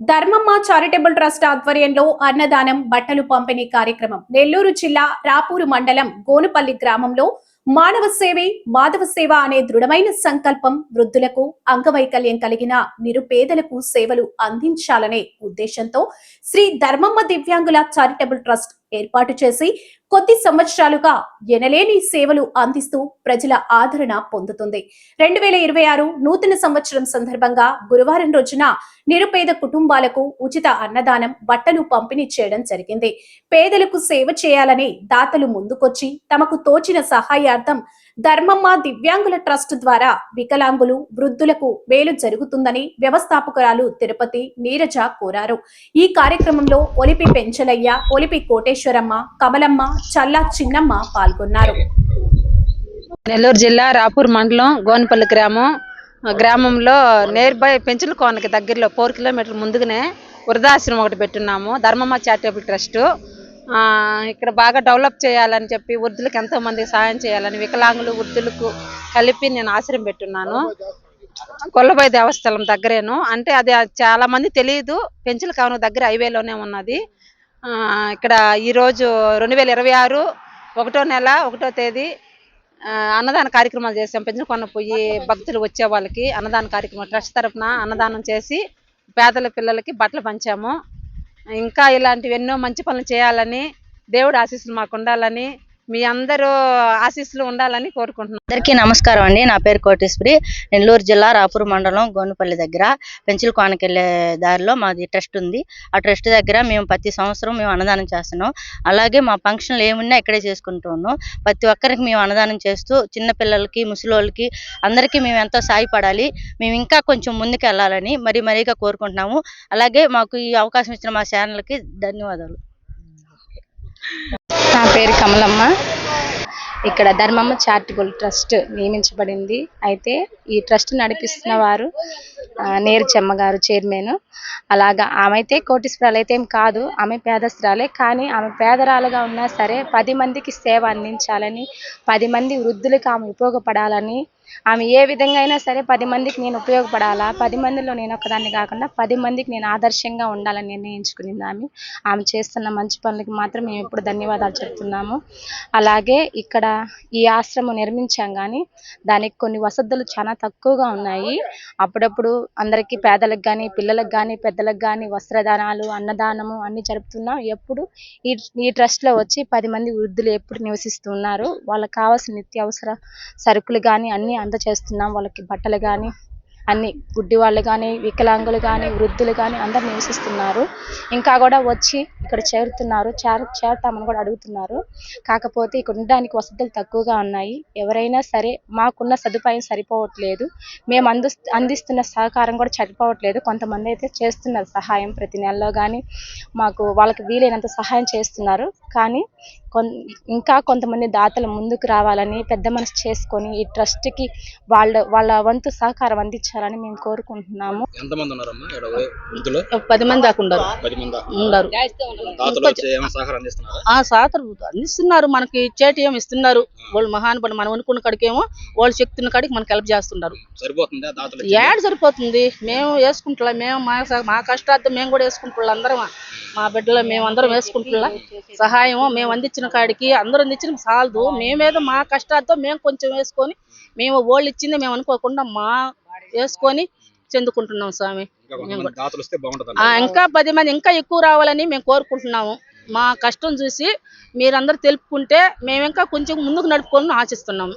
ధర్మమ్మ charitable trust ఆధ్వర్యంలో అన్నదానం బట్టలు పంపిణీ కార్యక్రమం. నెల్లూరు జిల్లా రాపూరు మండలం గోనుపల్లి గ్రామంలో మానవ సేవే మాధవ సేవ అనే దృఢమైన సంకల్పం వృద్ధులకు అంగవైకల్యం కలిగిన నిరుపేదలకు సేవలు అందించాలనే ఉద్దేశంతో శ్రీ ధర్మమ్మ దివ్యాంగుల చారిటబుల్ ట్రస్ట్ ఏర్పాటు చేసి కొద్ది సంవత్సరాలుగా ఎనలేని సేవలు అందిస్తూ ప్రజల ఆదరణ పొందుతుంది. రెండు వేల ఇరవై ఆరు నూతన సంవత్సరం సందర్భంగా గురువారం రోజున నిరుపేద కుటుంబాలకు ఉచిత అన్నదానం బట్టలు పంపిణీ చేయడం జరిగింది. పేదలకు సేవ చేయాలని దాతలు ముందుకొచ్చి తమకు తోచిన సహాయార్థం ధర్మమ్మ దివ్యాంగుల ట్రస్ట్ ద్వారా వికలాంగులు వృద్ధులకు మేలు జరుగుతుందని వ్యవస్థాపకురాలు తిరుపతి నీరజ కోరారు. ఈ కార్యక్రమంలో ఒలిపి పెంచలయ్య ఒలిపి కోటేశ్వరమ్మ కమలమ్మ చల్లా చిన్నమ్మ పాల్గొన్నారు. నెల్లూరు జిల్లా రాపూర్ మండలం గోనపల్లి గ్రామం. గ్రామంలో నియర్ బై పెంచుల కోనకి దగ్గరలో ఫోర్ కిలోమీటర్ ముందుగానే వృద్ధాశ్రమం ఒకటి పెట్టున్నాము. Dharmamma charitable trust. ఇక్కడ బాగా డెవలప్ చేయాలని చెప్పి వృద్ధులకు ఎంతో మందికి సహాయం చేయాలని వికలాంగులు వృద్ధులకు కలిపి నేను ఆశ్రయం పెట్టున్నాను. కొల్లబాయి దేవస్థలం దగ్గరేను. అంటే అది చాలా మంది తెలియదు. పెంచుల కావున దగ్గర హైవేలోనే ఉన్నది. ఇక్కడ ఈరోజు రెండు వేల ఇరవై ఆరు ఒకటో నెల ఒకటో తేదీ అన్నదాన కార్యక్రమాలు చేసాం పెంచుకొన్న పోయి భక్తులు వచ్చే వాళ్ళకి అన్నదాన కార్యక్రమం ట్రస్ట్ తరఫున అన్నదానం చేసి పేదల పిల్లలకి బట్టలు పంచాము. ఇంకా ఇలాంటివి ఎన్నో మంచి పనులు చేయాలని దేవుడు ఆశీస్సులు మాకు ఉండాలని మీ అందరూ ఆశీస్సులు ఉండాలని కోరుకుంటున్నాను అందరికీ నమస్కారం అండి. నా పేరు కోటేశ్వరి. నెల్లూరు జిల్లా రాపూర్ మండలం గోనుపల్లి దగ్గర పెంచుల కోనకి వెళ్ళే దారిలో మాది ట్రస్ట్ ఉంది. ఆ ట్రస్ట్ దగ్గర మేము ప్రతి సంవత్సరం మేము అన్నదానం చేస్తున్నాం. అలాగే మా ఫంక్షన్లు ఏమున్నా ఇక్కడే చేసుకుంటూ ఉన్నాం. ప్రతి ఒక్కరికి మేము అన్నదానం చేస్తూ చిన్న పిల్లలకి ముసలోళ్ళకి అందరికీ మేము ఎంతో సాయపడాలి. మేము ఇంకా కొంచెం ముందుకు వెళ్ళాలని మరి మరీగా కోరుకుంటున్నాము. అలాగే మాకు ఈ అవకాశం ఇచ్చిన మా ఛానల్కి ధన్యవాదాలు. పేరు కమలమ్మ. ఇక్కడ ధర్మమ్మ చారిటబుల్ ట్రస్ట్ నియమించబడింది. అయితే ఈ ట్రస్ట్ నడిపిస్తున్న వారు నేర్చమ్మ గారు చైర్మన్. అలాగా ఆమె అయితే కోటీశ్వరాలు అయితే ఏం కాదు ఆమె పేదస్త్రాలే కానీ ఆమె పేదరాలుగా ఉన్నా సరే పది మందికి సేవ అందించాలని పది మంది వృద్ధులకు ఆమె ఉపయోగపడాలని ఆమె ఏ విధంగా అయినా సరే పది మందికి నేను ఉపయోగపడాలా? పది మందిలో నేను ఒకదాన్ని కాకుండా పది మందికి నేను ఆదర్శంగా ఉండాలని నిర్ణయించుకునింది ఆమె. ఆమె చేస్తున్న మంచి పనులకి మాత్రం మేము ఎప్పుడు ధన్యవాదాలు చెప్తున్నాము. అలాగే ఇక్కడ ఈ ఆశ్రమం నిర్మించాం కానీ దానికి కొన్ని వసతులు చాలా తక్కువగా ఉన్నాయి. అప్పుడప్పుడు అందరికీ పేదలకు కానీ పిల్లలకు కానీ పెద్దలకు కానీ వస్త్రదానాలు అన్నదానము అన్ని జరుపుతున్నాం ఎప్పుడు ఈ ఈ ట్రస్ట్లో వచ్చి పది మంది వృద్ధులు ఎప్పుడు నివసిస్తున్నారు వాళ్ళకి కావాల్సిన నిత్యావసర సరుకులు కానీ అన్ని అందజేస్తున్నాం వాళ్ళకి బట్టలు కానీ అన్ని గుడ్డి వాళ్ళు కానీ వికలాంగులు కానీ వృద్ధులు కానీ అందరు నివసిస్తున్నారు. ఇంకా కూడా వచ్చి ఇక్కడ చేరుతున్నారు. చేర చేరతామని కూడా అడుగుతున్నారు. కాకపోతే ఇక్కడ ఉండడానికి వసతులు తక్కువగా ఉన్నాయి. ఎవరైనా సరే మాకున్న సదుపాయం సరిపోవట్లేదు. మేము అందు అందిస్తున్న సహకారం కూడా సరిపోవట్లేదు. కొంతమంది అయితే చేస్తున్నారు సహాయం ప్రతి నెలలో కానీ మాకు వాళ్ళకి వీలైనంత సహాయం చేస్తున్నారు. కానీ కొన్ ఇంకా కొంతమంది దాతలు ముందుకు రావాలని పెద్ద మనసు చేసుకొని ఈ ట్రస్ట్కి వాళ్ళ వాళ్ళ వంతు సహకారం అందించాలని మేము కోరుకుంటున్నాము. ఎంతమంది ఉన్నారమ్మా? పది మంది దాకా ఉండరు. సహకారం అందిస్తున్నారా? ఆ సాతరు అందిస్తున్నారు మనకి ఏమి ఇస్తున్నారు. వాళ్ళు మహానుభావులు మనం అనుకున్న కాడికేమో వాళ్ళు శక్తి ఉన్న కాడికి మనకి హెల్ప్ చేస్తున్నారు ఏడు సరిపోతుంది మేము వేసుకుంటున్నా మేము మా మా కష్టార్థం మేము కూడా వేసుకుంటున్నాం అందరం మా బిడ్డలు మేము అందరం వేసుకుంటున్నా. సహాయం మేము అందించిన కాడికి అందరూ అందించిన చాలదు మేమేదో మా కష్టార్థం మేము కొంచెం వేసుకొని మేము వాళ్ళు ఇచ్చింది మేము అనుకోకుండా మా వేసుకొని చెందుకుంటున్నాం స్వామి. ఇంకా పది మంది ఇంకా ఎక్కువ రావాలని మేము కోరుకుంటున్నాము. మా కష్టం చూసి మీరందరూ తెలుపుకుంటే మేము ఇంకా కొంచెం ముందుకు నడుపుకోవాలని ఆశిస్తున్నాము